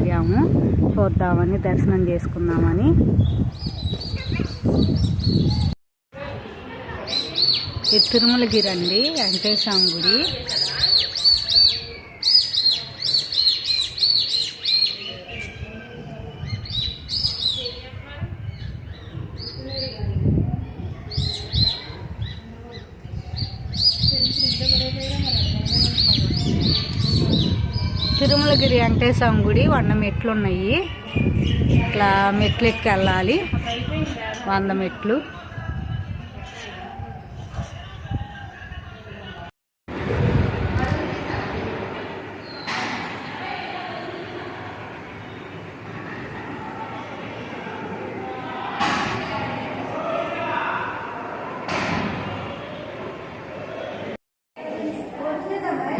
ఆగాము చూద్దామని దర్శనం చేసుకుందామని. ఇది తిరుమలగిరి అండి గుడి Thank గుడి. తిరుమలగిరి వెంకటేశ్వర స్వామి గుడి వంద మెట్లు ఉన్నాయి ఇట్లా మెట్లు ఎక్కి వెళ్ళాలి. వంద మెట్లు.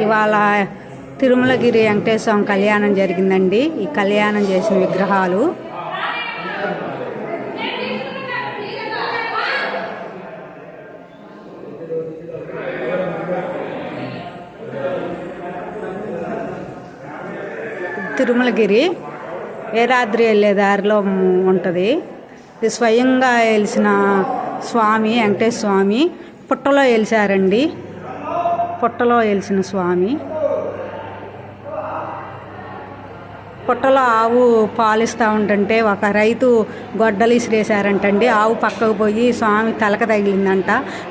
ఇవాళ తిరుమలగిరి వెంకటేశ్వర స్వామి కళ్యాణం జరిగిందండి. ఈ కళ్యాణం చేసిన విగ్రహాలు. తిరుమలగిరి వేదాద్రి వెళ్ళే దారిలో ఉంటుంది. ఇది స్వయంగా వెలిసిన స్వామి వెంకటేశ్వర స్వామి. పుట్టలో వెలిసారండి పుట్టలో వెలిసిన స్వామి. పుట్టలో ఆవు పాలిస్తూ ఉంటుంటే ఒక రైతు గొడ్డలు ఇసిరేశారంటండి. ఆవు పక్కకు పోయి స్వామి తలక తగిలిందంట.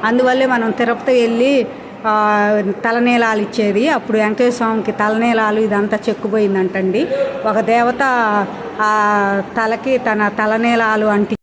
అందువల్లే మనం తిరుపతి వెళ్ళి తలనీలాలు ఇచ్చేది. అప్పుడు వెంకటేశ్వర స్వామికి తలనీలాలు ఇదంతా చెక్కుపోయిందంటండి. ఒక దేవత ఆ తలకి తన తలనీలాలు అంటి